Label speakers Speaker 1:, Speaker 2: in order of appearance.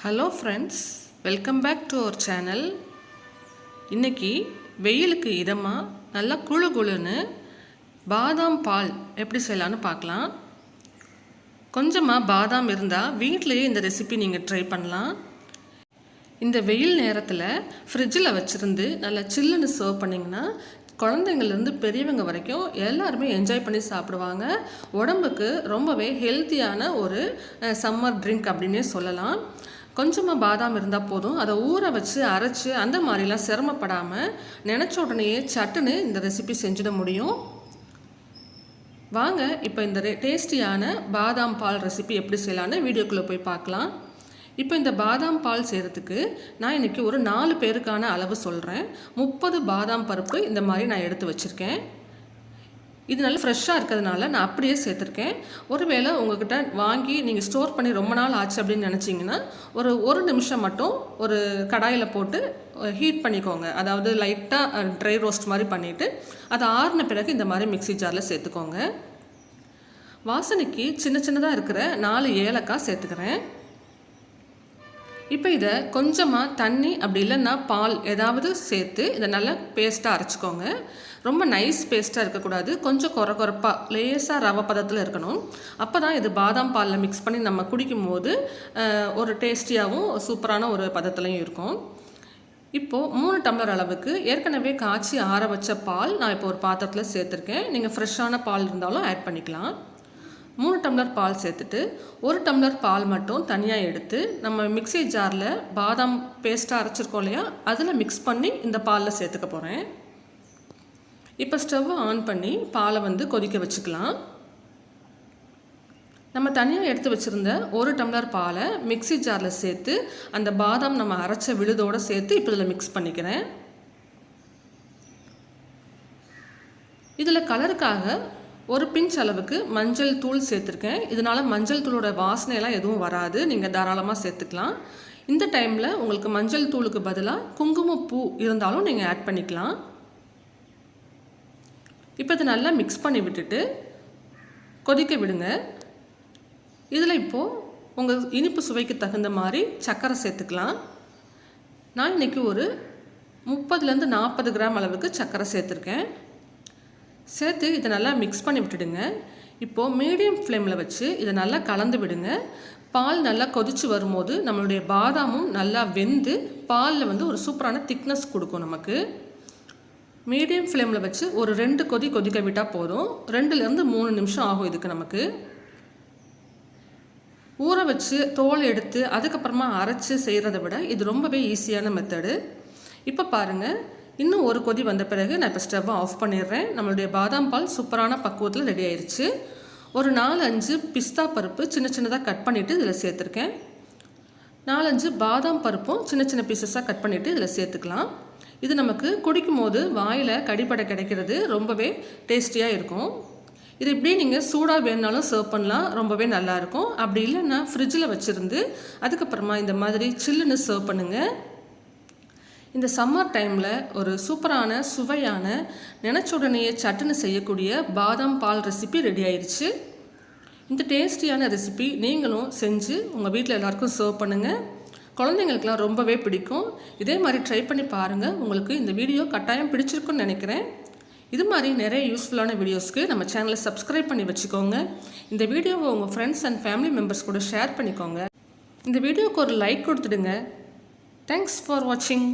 Speaker 1: Hello friends welcome back to our channel இன்னைக்கு வெயிலுக்கு இதமாக நல்லா குழு குழுன்னு பாதாம் பால் எப்படி செய்யலான்னு பார்க்கலாம். கொஞ்சமாக பாதாம் இருந்தால் வீட்லேயே இந்த ரெசிபி நீங்கள் ட்ரை பண்ணலாம். இந்த வெயில் நேரத்தில் ஃப்ரிட்ஜில் வச்சுருந்து நல்லா சில்லுன்னு சர்வ் பண்ணிங்கன்னா குழந்தைங்கள்லேருந்து பெரியவங்க வரைக்கும் எல்லாருமே என்ஜாய் பண்ணி சாப்பிடுவாங்க. உடம்புக்கு ரொம்பவே ஹெல்த்தியான ஒரு சம்மர் ட்ரிங்க் அப்படின்னே சொல்லலாம். கொஞ்சமாக பாதாம் இருந்தால் போதும். அதை ஊற வச்சு அரைச்சி அந்த மாதிரிலாம் சிரமப்படாமல் நினச்ச உடனேயே சட்டுன்னு இந்த ரெசிபி செஞ்சிட முடியும். வாங்க இப்போ இந்த டேஸ்டியான பாதாம் பால் ரெசிபி எப்படி செய்யலான்னு வீடியோக்குள்ளே போய் பார்க்கலாம். இப்போ இந்த பாதாம் பால் செய்கிறதுக்கு நான் இன்றைக்கி ஒரு நாலு பேருக்கான அளவு சொல்கிறேன் முப்பது பாதாம் பருப்பு இந்த மாதிரி நான் எடுத்து வச்சுருக்கேன். இது நல்லா ஃப்ரெஷ்ஷாக இருக்கிறதுனால நான் அப்படியே சேர்த்துருக்கேன். ஒருவேளை உங்ககிட்ட வாங்கி நீங்கள் ஸ்டோர் பண்ணி ரொம்ப நாள் ஆச்சு அப்படின்னு நினச்சிங்கன்னா ஒரு ஒரு நிமிஷம் மட்டும் ஒரு கடாயில் போட்டு ஹீட் பண்ணிக்கோங்க. அதாவது லைட்டாக ட்ரை ரோஸ்ட் மாதிரி பண்ணிவிட்டு அதை ஆறின பிறகு இந்த மாதிரி மிக்ஸி ஜாரில் சேர்த்துக்கோங்க. வாசனைக்கு சின்ன சின்னதாக இருக்கிற நாலு ஏலக்காய் சேர்த்துக்கிறேன். இப்போ இதை கொஞ்சமாக தண்ணி அப்படி இல்லைன்னா பால் ஏதாவது சேர்த்து இதை நல்லா பேஸ்ட்டாக அரைச்சிக்கோங்க. ரொம்ப நைஸ் பேஸ்ட்டாக இருக்கக்கூடாது. கொஞ்சம் குற குறப்பாக லேசாக ரவை பதத்தில் இருக்கணும். அப்போ தான் இது பாதாம் பாலில் மிக்ஸ் பண்ணி நம்ம குடிக்கும்போது ஒரு டேஸ்டியாகவும் சூப்பரான ஒரு பதத்துலையும் இருக்கும். இப்போது மூணு டம்ளர் அளவுக்கு ஏற்கனவே காய்ச்சி ஆற வச்ச பால் நான் இப்போ ஒரு பாத்திரத்தில் சேர்த்துருக்கேன். நீங்கள் ஃப்ரெஷ்ஷான பால் இருந்தாலும் ஆட் பண்ணிக்கலாம். மூணு டம்ளர் பால் சேர்த்துட்டு ஒரு டம்ளர் பால் மட்டும் தனியாக எடுத்து நம்ம மிக்சி ஜாரில் பாதாம் பேஸ்ட்டாக அரைச்சிருக்கோம் இல்லையா? அதில் மிக்ஸ் பண்ணி இந்த பாலில் சேர்த்துக்க போகிறேன் இப்போ ஸ்டவ்வை ஆன் பண்ணி பாலை வந்து கொதிக்க வச்சுக்கலாம். நம்ம தனியாக எடுத்து வச்சுருந்த ஒரு டம்ளர் பாலை மிக்சி ஜாரில் சேர்த்து அந்த பாதாம் நம்ம அரைச்ச விழுதோடு சேர்த்து இப்போ இதில் மிக்ஸ் பண்ணிக்கிறேன். இதில் கலருக்காக ஒரு பிஞ்ச் அளவுக்கு மஞ்சள் தூள் சேர்த்துருக்கேன். இதனால் மஞ்சள் தூளோட வாசனையெல்லாம் எதுவும் வராது. நீங்கள் தாராளமாக சேர்த்துக்கலாம். இந்த டைமில் உங்களுக்கு மஞ்சள் தூளுக்கு பதிலாக குங்குமப்பூ இருந்தாலும் நீங்கள் ஆட் பண்ணிக்கலாம். இப்போ இதை நல்லா மிக்ஸ் பண்ணி விட்டுட்டு கொதிக்க விடுங்க. இதில் இப்போது உங்கள் இனிப்பு சுவைக்கு தகுந்த மாதிரி சர்க்கரை சேர்த்துக்கலாம். நான் இன்றைக்கி ஒரு முப்பதுலேருந்து நாற்பது கிராம் அளவுக்கு சர்க்கரை சேர்த்துருக்கேன். சேர்த்து இதை நல்லா மிக்ஸ் பண்ணி விட்டுடுங்க. இப்போது மீடியம் ஃப்ளேமில் வச்சு இதை நல்லா கலந்து விடுங்க. பால் நல்லா கொதித்து வரும்போது நம்மளுடைய பாதாமும் நல்லா வெந்து பாலில் வந்து ஒரு சூப்பரான திக்னஸ் கொடுக்கும் நமக்கு. மீடியம் ஃப்ளேமில் வச்சு ஒரு ரெண்டு கொதி கொதிக்க விட்டால் போதும். ரெண்டுலேருந்து மூணு நிமிஷம் ஆகும் இதுக்கு நமக்கு. ஊற வச்சு தோல் எடுத்து அதுக்கப்புறமா அரைச்சி செய்கிறத விட இது ரொம்பவே ஈஸியான மெத்தடு இப்போ பாருங்கள் இன்னும் ஒரு கொதி வந்த பிறகு நான் இப்போ ஸ்டவ்வை ஆஃப் பண்ணிடுறேன். நம்மளுடைய பாதாம் பால் சூப்பரான பக்குவத்தில் ரெடி ஆயிடுச்சு ஒரு நாலு அஞ்சு பிஸ்தா பருப்பு சின்ன சின்னதாக கட் பண்ணிவிட்டு இதில் சேர்த்துருக்கேன். நாலஞ்சு பாதாம் பருப்பும் சின்ன சின்ன பீசஸாக கட் பண்ணிவிட்டு இதில் சேர்த்துக்கலாம். இது நமக்கு குடிக்கும் போது வாயில் கடிப்படை கிடைக்கிறது ரொம்பவே டேஸ்டியாக இருக்கும். இது இப்படியே நீங்கள் சூடாக வேணுனாலும் சர்வ் பண்ணலாம். ரொம்பவே நல்லாயிருக்கும் அப்படி இல்லைன்னா ஃப்ரிட்ஜில் வச்சுருந்து அதுக்கப்புறமா இந்த மாதிரி சில்லுன்னு சர்வ் பண்ணுங்கள் இந்த சம்மர் டைமில் ஒரு சூப்பரான சுவையான நினச்ச உடனேயே சட்டுன்னு செய்யக்கூடிய பாதாம் பால் ரெசிபி ரெடி ஆயிடுச்சு இந்த டேஸ்டியான ரெசிபி நீங்களும் செஞ்சு உங்கள் வீட்டில் எல்லாருக்கும் சர்வ் பண்ணுங்கள் குழந்தைங்களுக்கெல்லாம் ரொம்பவே பிடிக்கும். இதே மாதிரி ட்ரை பண்ணி பாருங்கள் உங்களுக்கு இந்த வீடியோ கட்டாயம் பிடிச்சிருக்குன்னு நினைக்கிறேன். இது மாதிரி நிறைய யூஸ்ஃபுல்லான வீடியோஸ்க்கு நம்ம சேனலை சப்ஸ்கிரைப் பண்ணி வச்சுக்கோங்க. இந்த வீடியோவை உங்கள் ஃப்ரெண்ட்ஸ் அண்ட் ஃபேமிலி மெம்பர்ஸ் கூட ஷேர் பண்ணிக்கோங்க. இந்த வீடியோவுக்கு ஒரு லைக் கொடுத்துடுங்க. தேங்க்ஸ் ஃபார் வாட்சிங்